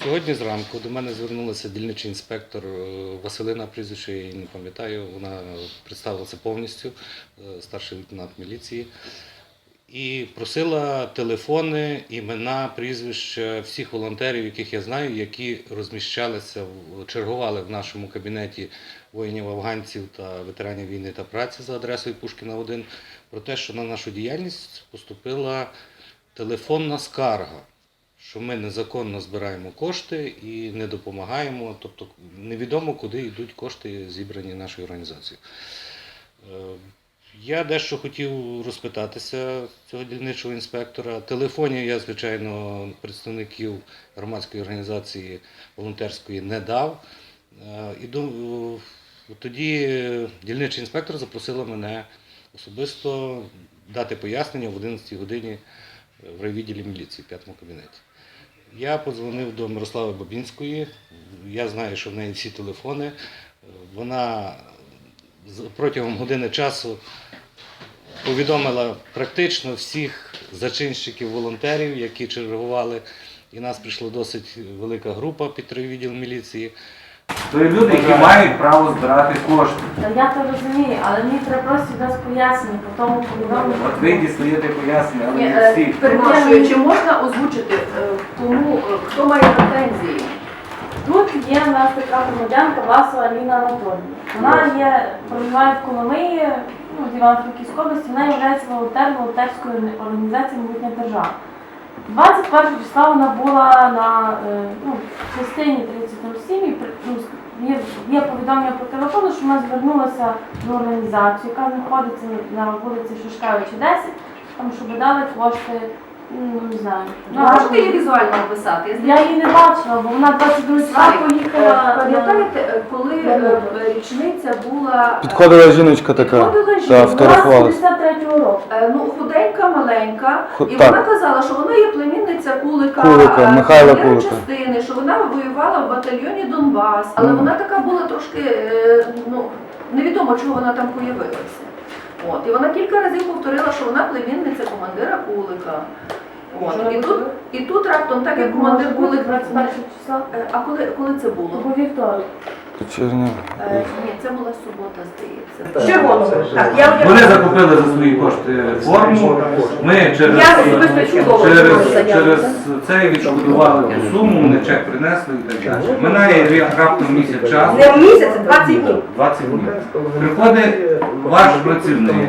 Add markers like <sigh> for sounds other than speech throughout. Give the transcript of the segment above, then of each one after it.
Сьогодні зранку до мене звернулася дільничий інспектор е, Василина прізвище, її не пам'ятаю. Вона представилася повністю, е, старший лейтенант міліції, і просила телефони, імена, прізвища всіх волонтерів, яких я знаю, які розміщалися, чергували в нашому кабінеті воїнів-афганців та ветеранів війни та праці за адресою Пушкіна 1, про те, що на нашу діяльність поступила телефонна скарга що ми незаконно збираємо кошти і не допомагаємо, тобто невідомо, куди йдуть кошти, зібрані нашою організацією. Е, Я дещо хотів розпитатися цього дільничого інспектора. Телефонів я, звичайно, представників громадської організації волонтерської не дав. Е, І тоді дільничий інспектор запросила мене особисто дати пояснення в 11 годині в райвідділі міліції в п'ятому кабінеті. Я подзвонив до Мирослави Бабінської. Я знаю, що в неї всі телефони. Вона протягом години часу повідомила практично всіх зачинщиків волонтерів, які чергували. І нас прийшла досить велика група під відділ міліції. То є люди, які мають право збирати кошти. Та я то розумію, але мені треба просто дасть пояснення по тому повідомленню. От ви дістаєте пояснення, але не е, всі. Перепрошую, чи можна озвучити, е, кому, е, хто має претензії? Тут є в нас така громадянка Васова Аліна Анатоліївна. Вона є, проживає в Коломиї, ну, з Івано-Франківської області, вона є волонтером волонтерської організації Могутня держава. 21 числа вона була на е, ну, частині 3007 і ну, є, є повідомлення по телефону, що вона звернулася до організації, яка знаходиться на вулиці Шишкевича 10, там, щоб дали кошти, ну не знаю. Ну, можете її візуально описати? Я знаю. Я її не бачила, бо вона 22 числа е, поїхала. на- Пам'ятаєте, е, коли е, річниця була... е, Підходила жіночка така. Підходила Та жінка. фотографувалась. 53-го року. Е, Ну, худенька, маленька, Ху- і так. вона казала, що вона є племінниця Кулика, Кулика, е, Михайла командира Кулика. частини, що вона воювала в батальйоні Донбас, але Мгм. вона така була трошки, е, ну, невідомо, чого вона там появилася. От, і вона кілька разів повторила, що вона племінниця командира Кулика. От, і, тут, і тут раптом, так як командир Кулик... 21 числа. Е, А коли, коли це було? Бо вівторок. Е, Ні, це була субота, здається. Червоного. Так, я Вони закупили за свої кошти форму. Ми через, Я особисто чудово через, заяву. через це відшкодували ту суму, вони чек принесли і так далі. Минає рі- раптом місяць часу. Не в місяць, а 20 днів. 20 днів. Приходить ваш працівник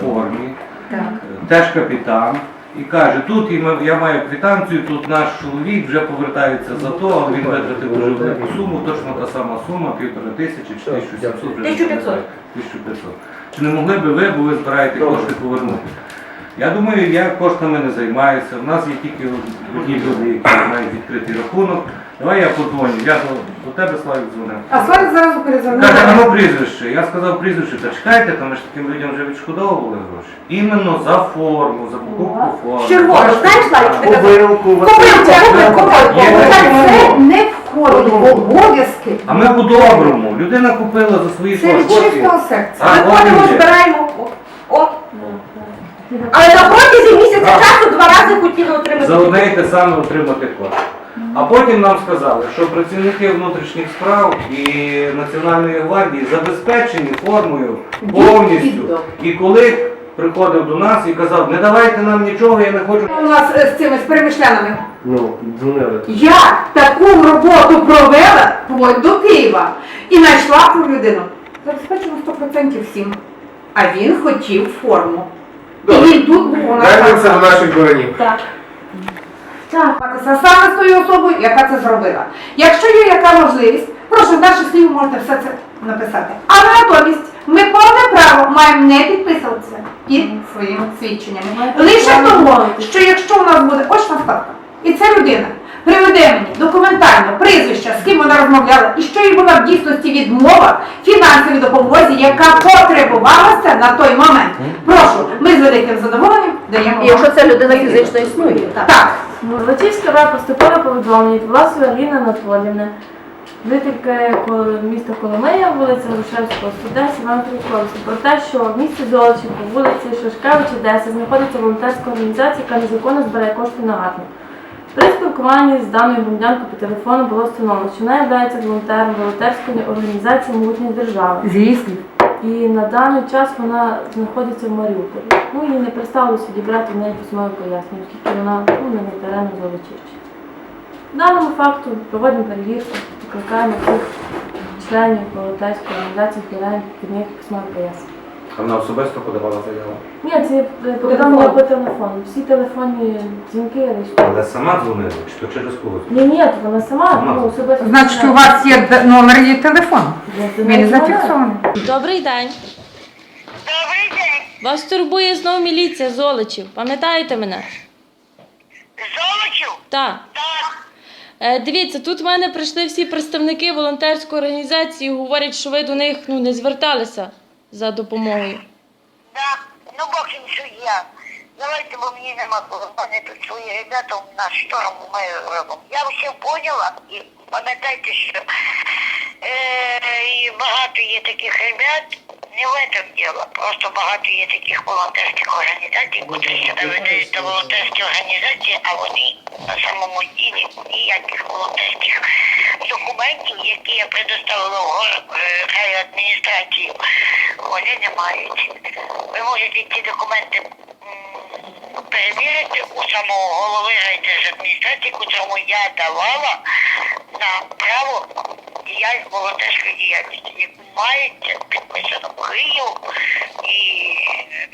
в формі, Так. теж капітан, і каже, тут я маю квитанцію, тут наш чоловік вже повертається за то, він витратив дуже велику суму, точно та сама сума, півтори тисячі чи 1700. вже не 1500. 1500. Чи не могли би ви, бо ви збираєте кошти повернути? Я думаю, я коштами не займаюся. У нас є тільки одні люди, які мають відкритий рахунок. Давай я подзвоню. Я до, до тебе Славік дзвонив. А Славік зразу перезвонив. Каже, а ну прізвище. Я сказав прізвище, та чекайте, там ми ж таким людям вже відшкодовували гроші. Іменно за форму, за покупку форми. Червоно, знаєш, Славік, ти казав, купив, купив, купив. Це не входить в обов'язки. А ми по-доброму. Людина купила за свої Це від кошти. чистого серця. А, Ми от ходимо, збираємо. О, О. Але на протязі місяця Так. часу два рази хотіли отримати. За одне і те саме отримати кошти. А потім нам сказали, що працівники внутрішніх справ і Національної гвардії забезпечені формою повністю. І коли приходив до нас і казав, не давайте нам нічого, я не хочу. У нас е, з цими з перемишлянами. Ну, дзвонили. Я таку роботу провела вплоть до Києва і знайшла ту людину. Забезпечено 100% всім. А він хотів форму. І він тут був у нас. Вернемося до наших воронів. Так. Так. Це саме з тою особою, яка це зробила. Якщо є яка можливість, прошу з наших слів можете все це написати. А натомість ми повне право маємо не підписуватися під своїми свідченнями. Лише тому, що якщо у нас буде очна ставка, і ця людина приведе мені документально прізвища, з ким вона розмовляла, і що їй була в дійсності відмова фінансовій допомозі, яка потребувалася на той момент. Прошу, ми з великим задоволенням даємо. І якщо ця людина фізично існує. так. Мурвачівська РА поступило повідомлення від Власової Аліни Анатоліївни, жительки міста Коломия, вулиця Грушевського, 110, Івано-Франківська, про те, що в місті Золочі по вулиці Шашкевича, 10 знаходиться волонтерська організація, яка незаконно збирає кошти на армію. При спілкуванні з даною громадянкою по телефону було встановлено, що вона є волонтером волонтерської організації Могутня держава. Звісно. І на даний час вона знаходиться в Маріуполі. Ну їй не представилося відібрати в неї письмове пояснення, оскільки вона ну, не на терenu Золочівщини. Даному факту проводимо перевірку, викликаємо всіх членів волонтерської організації, збираємо них письмове пояснення. Вона особисто подавала заяву. Ні, це е, повідомлення по телефону. Всі телефонні дзвінки реєструють. Але сама дзвонила, чи то через когось? Ні, ні, то вона сама Сама. ну, особисто. Значить, у вас є д- номер її телефону. Я Він зафіксований. Добрий день. Добрий день. Вас турбує знову міліція Золочів. Пам'ятаєте мене? Золочів? Так. Так. Е, дивіться, тут в мене прийшли всі представники волонтерської організації, говорять, що ви до них ну, не зверталися за допомогою. Да. Ну, Бог їм суддя. Давайте, бо мені нема кого. У тут свої ребята на шторм ми робимо. Я все поняла і пам'ятайте, що е, і багато є таких ребят, не в этом дело. Просто багато є таких волонтерських організацій, котрі себе видають до волонтерські організації, а вони на самому ділі ніяких волонтерських документів, які я предоставила е, краю адміністрацію, вони не мають. Ви можете ці документи перевірити у самого голови райдержадміністрації, котрому я давала на право діяльність волонтерської діяльності, яку мається підписано Київ і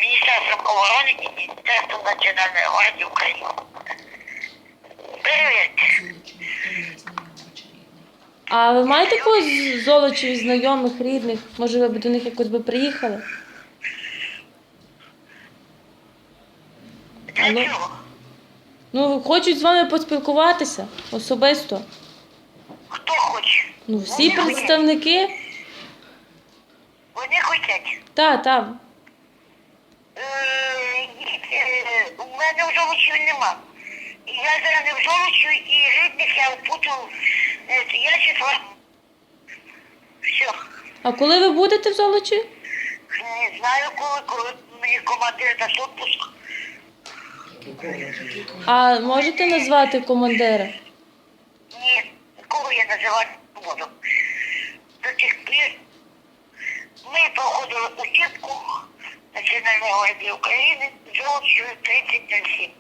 Міністерством оборони і Міністерством національної гвардії України. Перевірте. А ви маєте когось Золочів, знайомих, рідних? Може, ви б до них якось би приїхали? Для Алло. чого? Ну, хочуть з вами поспілкуватися особисто. Хто хоче? Ну, всі Вони хочуть. представники. Вони хочуть. Так, так. Е, е, У мене в Золочеві нема. Я зараз не в Золочеві і рідних я впутав. е, Я числа. Все. А коли ви будете в Золочі? Не знаю, коли, коли мені командир дасть отпуск. А можете назвати командира? Нікого я називати не буду. До тих пір ми проходили учебку Національної гвардії України Золочеві 3007.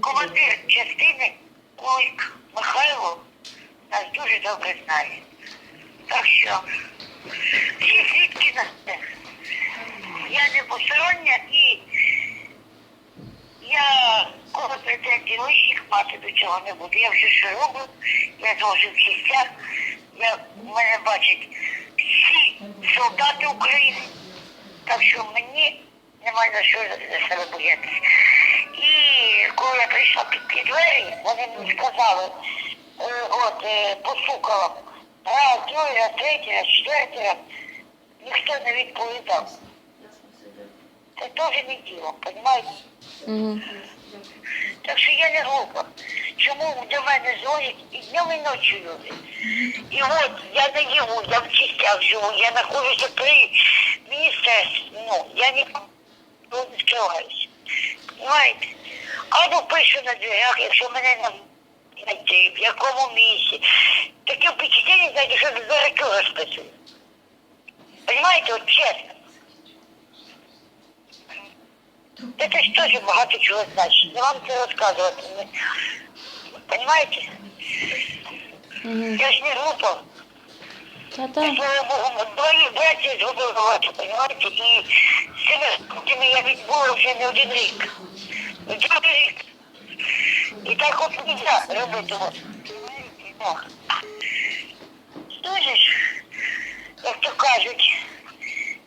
Командир частини Кулик Михайло нас дуже добре знає. Так що всі свідки на це. Я не постороння і я претензій лишніх мати до цього не буду. Я все що роблю, я зложив частях, я мене бачать всі солдати України. Так що мені немає за що за себе боятися. І коли я прийшла під ті двері, вони мені сказали, е, от, е, постукала, раз, другий раз, третій раз, четвертий. Ніхто не відповідав. Це теж не діло, розумієте? Угу. Так що я не глупа. Чому до мене дзвонять і днем і ночі люди? І от я не живу, я в частях живу, я знаходжуся при міністерстві. Ну, я ніколи не скриваюся. Понимаєте? Або пишу на дверях, якщо мене не знайти, в якому місці. Таке впечатлення, знаєте, що за дураки розписують. Понимаете, от чесно. Это ж тоже багато чого значить. Не вам це розказувати. Не- Понимаете? Угу. Я ж не глупа. Та-та. Слава Богу, двоє братів зробили багато, понимаете? І з цими хлопцями я відбула вже не один рік. Не Другий рік. І так от нельзя робити. от. Понимаєте? Ну. Дуже ж, як то кажуть,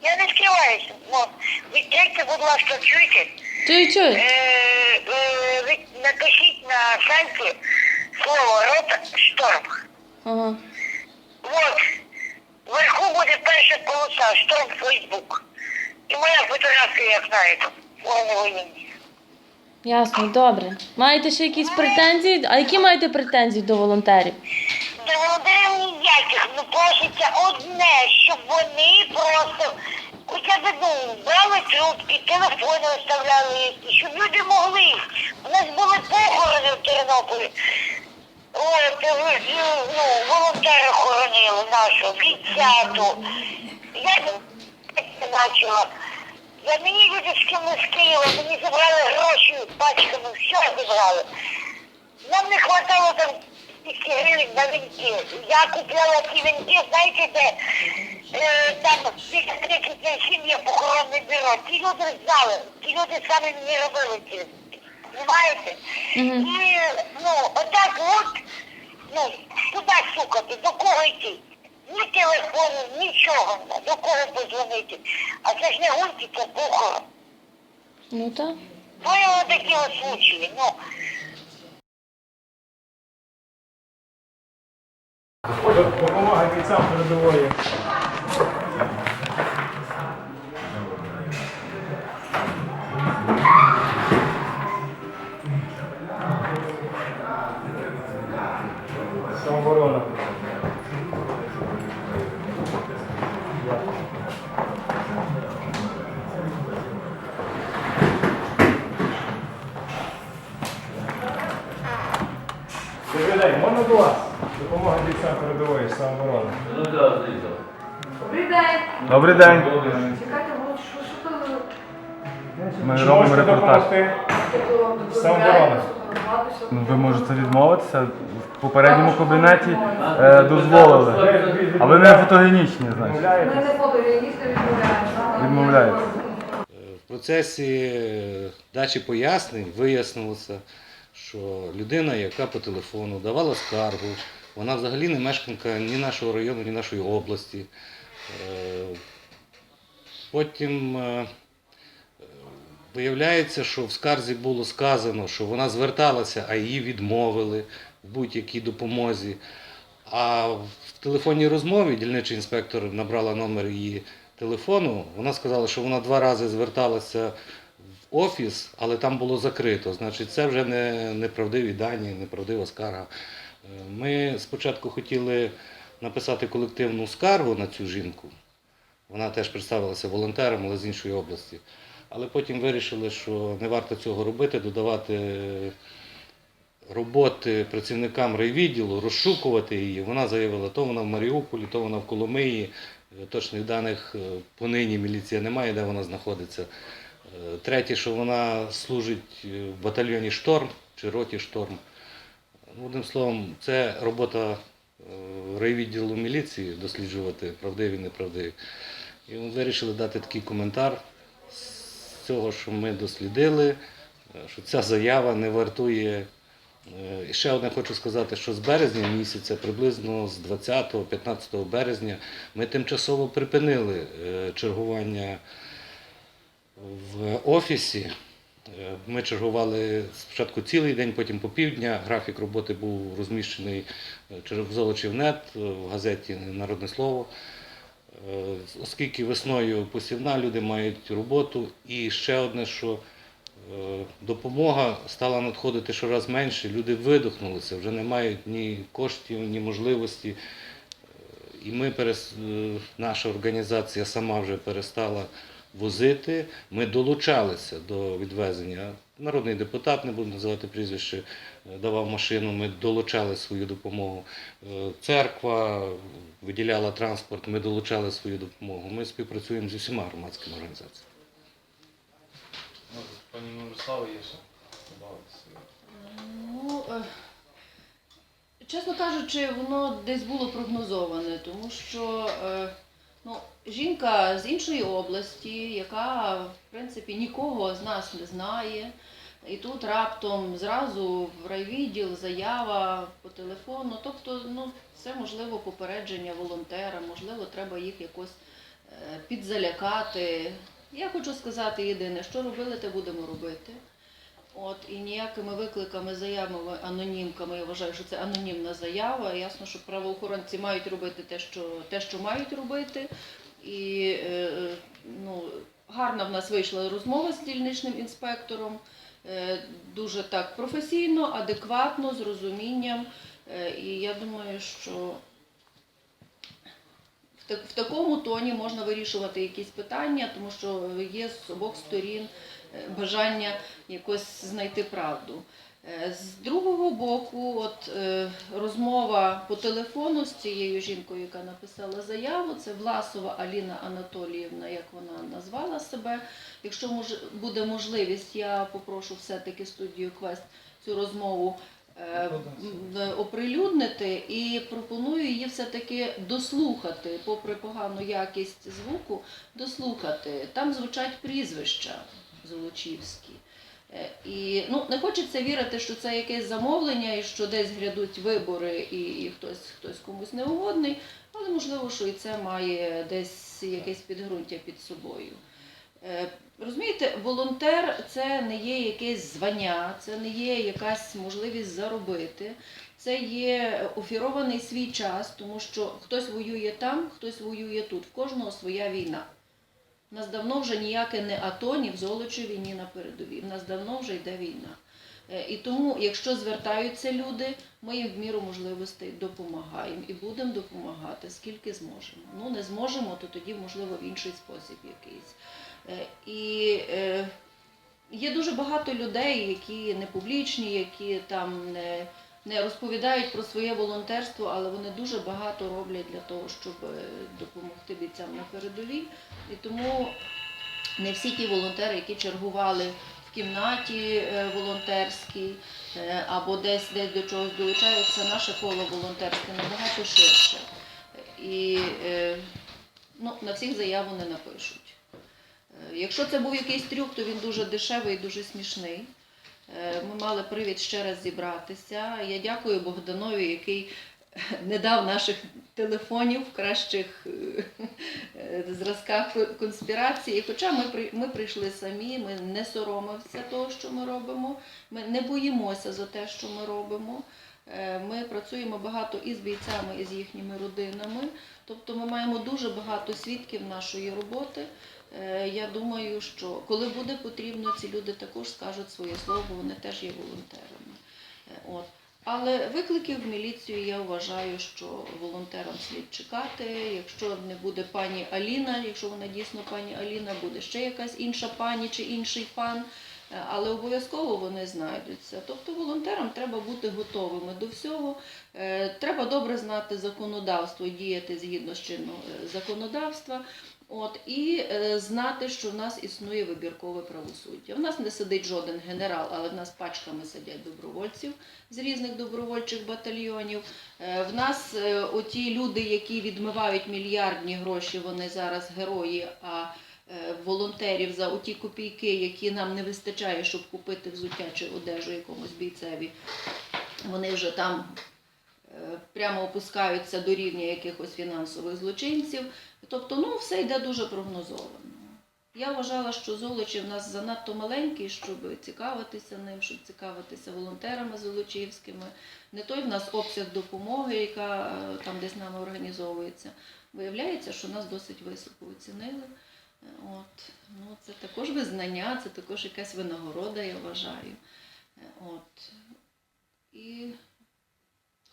я не скриваюся. Ну, відтримайте, будь ласка, чуєте? Чую, чую. Е, е, напишіть на сайті слово рота шторм. Ага. Вот. Вверху буде перша полоса, шторм Фейсбук. І моя фотографія, як знаєте, повне воєнні. Ясно, добре. Маєте ще якісь претензії? А які маєте претензії до волонтерів? Ніяких, ну проситься одне, щоб вони просто хоча б ну, брали трубки, телефони оставляли, щоб люди могли. У нас були похорони в Тернополі. От, ви- ну, волонтери хоронили нашу, бійцяту. Я не бачила. Я мені люди з ким з Києва, мені забрали гроші пачками, все забрали. Нам не хватало там 200 на вінки. Я купляла ті вінки, знаєте, де е, там біля 30 сім'я похоронне бюро. Ті люди знали, ті люди самі мені робили ці. Понимаєте? І ну, отак от, ну, куди шукати, до кого йти? Ні телефону, нічого, до кого подзвонити. А це ж не гульки, це похорон. Ну так. Были такі от случаї, ну. 我我刚刚还可以站，的能坐。Добрий день. Чекайте, от що, що то Ми Чи робимо можете репортаж. допомогти? таке Самооборона. Ну, Ви можете відмовитися. В попередньому кабінеті е, дозволили. А ви не фотогенічні, значить. Ми не фотогеністи відмовляємо. Е, В процесі е, дачі пояснень вияснилося, що людина, яка по телефону давала скаргу, вона взагалі не мешканка ні нашого району, ні нашої області. Потім е, виявляється, що в скарзі було сказано, що вона зверталася, а її відмовили в будь-якій допомозі. А в телефонній розмові дільничий інспектор набрала номер її телефону. Вона сказала, що вона два рази зверталася в офіс, але там було закрито. Значить, це вже не неправдиві дані, неправдива скарга. Е, Ми спочатку хотіли написати колективну скаргу на цю жінку. Вона теж представилася волонтером, але з іншої області. Але потім вирішили, що не варто цього робити, додавати роботи працівникам райвідділу, розшукувати її. Вона заявила, то вона в Маріуполі, то вона в Коломиї. Е, Точних даних е, понині міліція не має, де вона знаходиться. Е, Третє, що вона служить е, в батальйоні Шторм чи роті Шторм. Одним словом, це робота е, райвідділу міліції досліджувати правдиві, неправдиві. І ми вирішили дати такий коментар з цього, що ми дослідили, е, що ця заява не вартує. Е, І ще одне хочу сказати, що з березня місяця, приблизно з 20-15 березня, ми тимчасово припинили е, чергування в офісі. Е, Ми чергували спочатку цілий день, потім по півдня. Графік роботи був розміщений е, в Золочівнет е, в газеті Народне слово. Е, Оскільки весною посівна, люди мають роботу. І ще одне, що е, допомога стала надходити щораз менше, люди видохнулися, вже не мають ні коштів, ні можливості. Е, І ми е, наша організація сама вже перестала возити. Ми долучалися до відвезення. Народний депутат, не буду називати прізвище, е, давав машину, ми долучали свою допомогу. Е, Церква виділяла транспорт, ми долучали свою допомогу. Ми співпрацюємо з усіма громадськими організаціями. Пані Мирослава є ще Ну, е, чесно кажучи, воно десь було прогнозоване, тому що ну, жінка з іншої області, яка в принципі нікого з нас не знає, і тут раптом зразу в райвідділ заява по телефону. Тобто, ну, це можливо попередження волонтера, можливо, треба їх якось е, підзалякати. Я хочу сказати єдине, що робили, те будемо робити. От і ніякими викликами, заявами, анонімками, я вважаю, що це анонімна заява. Ясно, що правоохоронці мають робити те, що, те, що мають робити. І е, ну, гарна в нас вийшла розмова з дільничним інспектором. Е, дуже так професійно, адекватно, з розумінням. Е, і я думаю, що в, такому тоні можна вирішувати якісь питання, тому що є з обох сторін бажання якось знайти правду. Е, З другого боку, от е, розмова по телефону з цією жінкою, яка написала заяву, це Власова Аліна Анатоліївна, як вона назвала себе. Якщо буде можливість, я попрошу все-таки студію Квест цю розмову е, оприлюднити і пропоную її все-таки дослухати, попри погану якість звуку, дослухати. Там звучать прізвища Золочівські. Е, І ну, не хочеться вірити, що це якесь замовлення і що десь грядуть вибори і, і хтось, хтось комусь неугодний, але можливо, що і це має десь якесь підґрунтя під собою. Е, Розумієте, волонтер це не є якесь звання, це не є якась можливість заробити. Це є офірований свій час, тому що хтось воює там, хтось воює тут. В кожного своя війна. Нас давно вже ніяке не АТО, ні в Золочеві, ні на передовій. У нас давно вже йде війна. Е, І тому, якщо звертаються люди, ми їм в міру можливостей допомагаємо і будемо допомагати, скільки зможемо. Ну, не зможемо, то тоді, можливо, в інший спосіб якийсь. Е, І е, є дуже багато людей, які не публічні, які там не, не розповідають про своє волонтерство, але вони дуже багато роблять для того, щоб е, допомогти бійцям на передовій. І тому не всі ті волонтери, які чергували в кімнаті е, волонтерській е, або десь десь до чогось долучаються, наше коло волонтерське набагато ширше. І ну, на всіх заяву не напишуть. Якщо це був якийсь трюк, то він дуже дешевий і дуже смішний. Е, Ми мали привід ще раз зібратися. Я дякую Богданові, який <laughs> не дав наших телефонів в кращих е, е, зразках конспірації. Хоча ми, ми прийшли самі, ми не соромимося того, що ми робимо, ми не боїмося за те, що ми робимо. Ми працюємо багато і з бійцями, і з їхніми родинами. Тобто ми маємо дуже багато свідків нашої роботи. Е, Я думаю, що коли буде потрібно, ці люди також скажуть своє слово, бо вони теж є волонтерами. Е, От. Але викликів в міліцію я вважаю, що волонтерам слід чекати. Якщо не буде пані Аліна, якщо вона дійсно пані Аліна, буде ще якась інша пані чи інший пан. Е, Але обов'язково вони знайдуться. Тобто волонтерам треба бути готовими до всього. Треба добре знати законодавство, діяти згідно з чинного е, законодавства. От, і е, знати, що в нас існує вибіркове правосуддя. У нас не сидить жоден генерал, але в нас пачками сидять добровольців з різних добровольчих батальйонів. Е, в нас е, оті люди, які відмивають мільярдні гроші, вони зараз герої. а е, Волонтерів за оті копійки, які нам не вистачає, щоб купити взуття чи одежу якомусь бійцеві, вони вже там е, прямо опускаються до рівня якихось фінансових злочинців. Тобто, ну, все йде дуже прогнозовано. Я вважала, що Золочі в нас занадто маленький, щоб цікавитися ним, щоб цікавитися волонтерами золочівськими. Не той в нас обсяг допомоги, яка е, там десь нами організовується. Виявляється, що нас досить високо оцінили. Е, От. Ну, це також визнання, це також якась винагорода, я вважаю. Е, От. І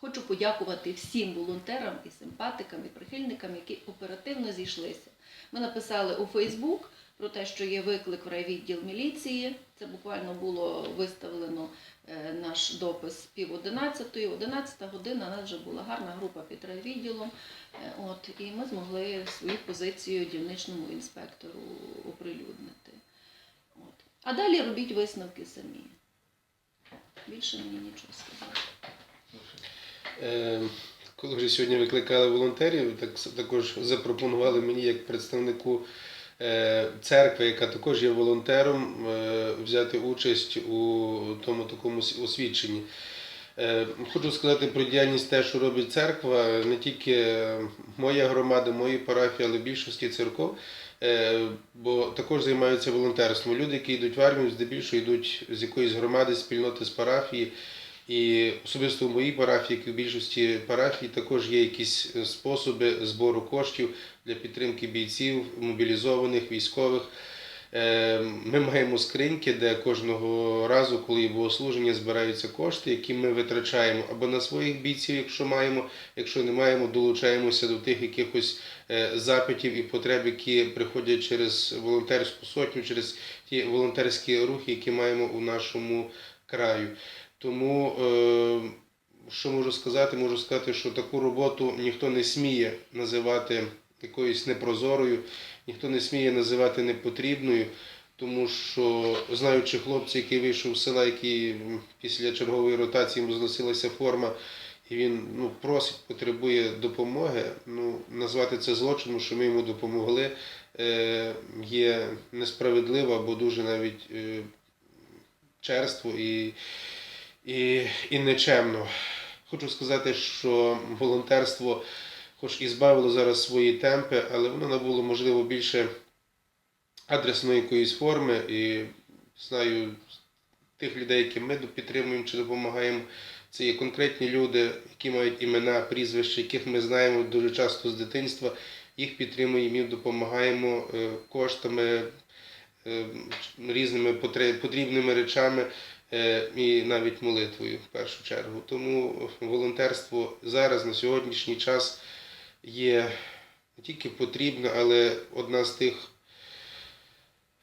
Хочу подякувати всім волонтерам і симпатикам, і прихильникам, які оперативно зійшлися. Ми написали у Фейсбук про те, що є виклик в райвідділ міліції. Це буквально було виставлено е, наш допис пів одинадцятої. Одинадцята година у нас вже була гарна група під райвідділом. Е, От, і ми змогли свою позицію дільничному інспектору оприлюднити. От. А далі робіть висновки самі. Більше мені нічого сказати. Е, Коли вже сьогодні викликали волонтерів, так також запропонували мені як представнику е, церкви, яка також є волонтером, е, взяти участь у тому такому освідченні. Е, Хочу сказати про діяльність те, що робить церква, не тільки моя громада, мої парафії, але більшості церков, бо також займаються волонтерством. Люди, які йдуть в армію, здебільшого йдуть з якоїсь громади, спільноти з парафії. І особисто в моїй парафії, як і в більшості парафій, також є якісь е, способи збору коштів для підтримки бійців, мобілізованих, військових. Е, Ми маємо скриньки, де кожного разу, коли є богослуження, збираються кошти, які ми витрачаємо або на своїх бійців, якщо маємо, якщо не маємо, долучаємося до тих якихось е, запитів і потреб, які приходять через волонтерську сотню, через ті волонтерські рухи, які маємо у нашому краю. Тому, е, що можу сказати, можу сказати, що таку роботу ніхто не сміє називати якоюсь непрозорою, ніхто не сміє називати непотрібною, тому що знаючи хлопця, який вийшов з села, який після чергової ротації йому зносилася форма, і він ну, просить, потребує допомоги. Ну, назвати це злочином, що ми йому допомогли, е, є несправедливо або дуже навіть е, черство і, і, і нечемно. Хочу сказати, що волонтерство, хоч і збавило зараз свої темпи, але воно набуло, можливо, більше адресної якоїсь форми. І знаю тих людей, яким ми підтримуємо чи допомагаємо. Це є конкретні люди, які мають імена, прізвища, яких ми знаємо дуже часто з дитинства. Їх підтримуємо, їм допомагаємо е, коштами, е, різними потрібними речами і навіть молитвою в першу чергу. Тому волонтерство зараз на сьогоднішній час є не тільки потрібно, але одна з тих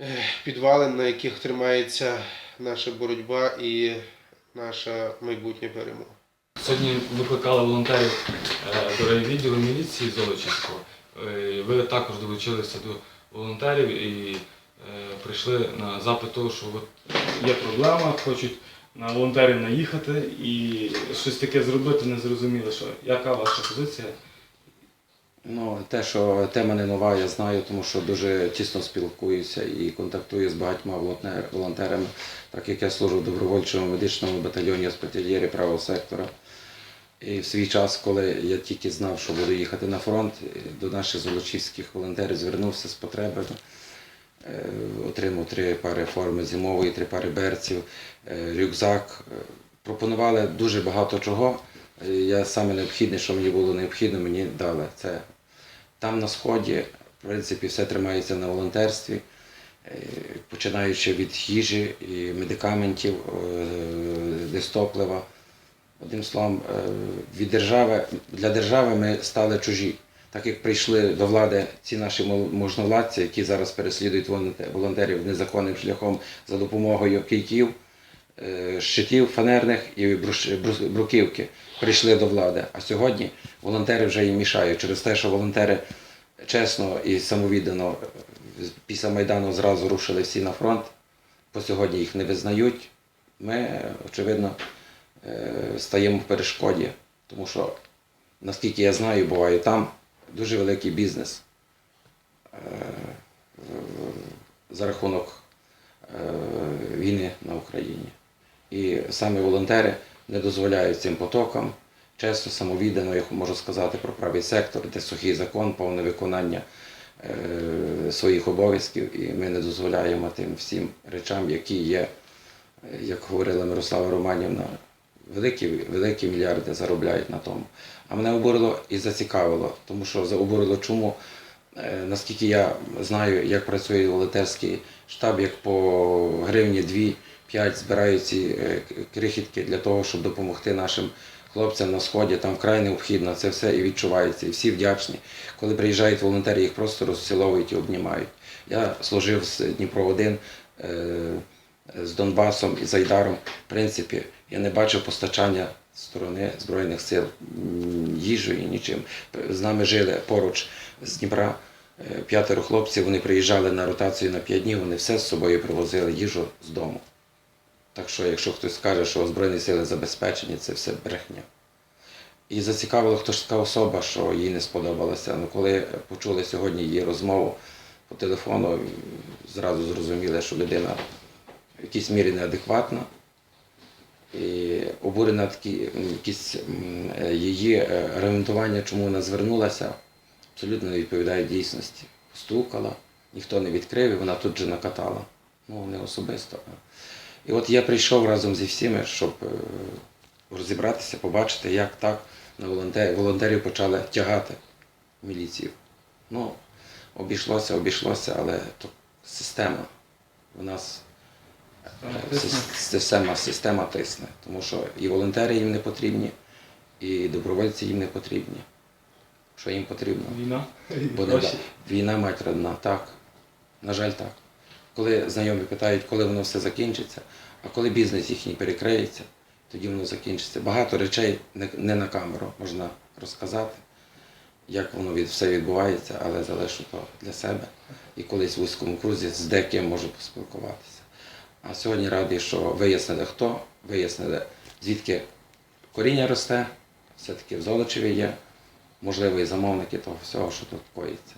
е, підвалин, на яких тримається наша боротьба і наша майбутня перемога. Сьогодні викликали волонтерів е, до райвідділу міліції Золочівського. Е, Ви також долучилися до волонтерів і е, прийшли на запит того, що є проблема, хочуть на волонтерів наїхати і щось таке зробити, не зрозуміло, що яка ваша позиція? Ну, те, що тема не нова, я знаю, тому що дуже тісно спілкуюся і контактую з багатьма волонтерами, так як я служу в добровольчому медичному батальйоні госпітальєрі правого сектора. І в свій час, коли я тільки знав, що буду їхати на фронт, до наших золочівських волонтерів звернувся з потребами. Е, Отримав три пари форми зимової, три пари берців, е, рюкзак. Е, Пропонували дуже багато чого. Я саме необхідне, що мені було необхідно, мені дали. Це там на сході, в принципі, все тримається на волонтерстві, починаючи від їжі і медикаментів, дистоплива. Одним словом, від держави, для держави ми стали чужі. Так як прийшли до влади ці наші можновладці, які зараз переслідують волонте- волонтерів незаконним шляхом за допомогою кийків, е, щитів фанерних і бруківки, прийшли до влади. А сьогодні волонтери вже їм мішають через те, що волонтери чесно і самовіддано е, після Майдану зразу рушили всі на фронт. По сьогодні їх не визнають. Ми, очевидно, е, стаємо в перешкоді, тому що, наскільки я знаю, буває там дуже великий бізнес е, за рахунок е, війни на Україні. І саме волонтери не дозволяють цим потокам. Чесно, самовіддано, я можу сказати про правий сектор, де сухий закон, повне виконання е, своїх обов'язків, і ми не дозволяємо тим всім речам, які є, як говорила Мирослава Романівна, великі, великі мільярди заробляють на тому. А мене обурило і зацікавило, тому що за- обурило чому, Е, наскільки я знаю, як працює волонтерський штаб, як по гривні 2-5 збирають ці е, крихітки для того, щоб допомогти нашим хлопцям на сході. Там вкрай необхідно це все і відчувається, і всі вдячні. Коли приїжджають волонтери, їх просто розціловують і обнімають. Я служив з Дніпро 1 з Донбасом і з Айдаром. В принципі, я не бачив постачання сторони Збройних сил їжею нічим. З нами жили поруч з Дніпра е, п'ятеро хлопців, вони приїжджали на ротацію на п'ять днів, вони все з собою привозили їжу з дому. Так що, якщо хтось скаже, що Збройні сили забезпечені, це все брехня. І зацікавило, хто ж така особа, що їй не сподобалося. Ну, коли почули сьогодні її розмову по телефону, зразу зрозуміли, що людина в якійсь мірі неадекватна. І обурена такі якісь її е, аргументування, чому вона звернулася, абсолютно не відповідає дійсності. Стукала, ніхто не відкрив, і вона тут же накатала. Ну, не особисто. І от я прийшов разом зі всіми, щоб е, розібратися, побачити, як так на волонтерів, волонтерів почали тягати міліцію. Ну, обійшлося, обійшлося, але то система. у нас е, система, система тисне, тому що і волонтери їм не потрібні, і добровольці їм не потрібні. Що їм потрібно? Війна. Бо не да- війна мать родна, так. На жаль, так. Коли знайомі питають, коли воно все закінчиться, а коли бізнес їхній перекриється, тоді воно закінчиться. Багато речей не, не на камеру можна розказати, як воно від, все відбувається, але залишу то для себе. І колись в вузькому крузі з деким можу поспілкуватися. А сьогодні радий, що вияснили хто, вияснили, звідки коріння росте, все-таки в Золочеві є, можливо, і замовники того всього, що тут коїться.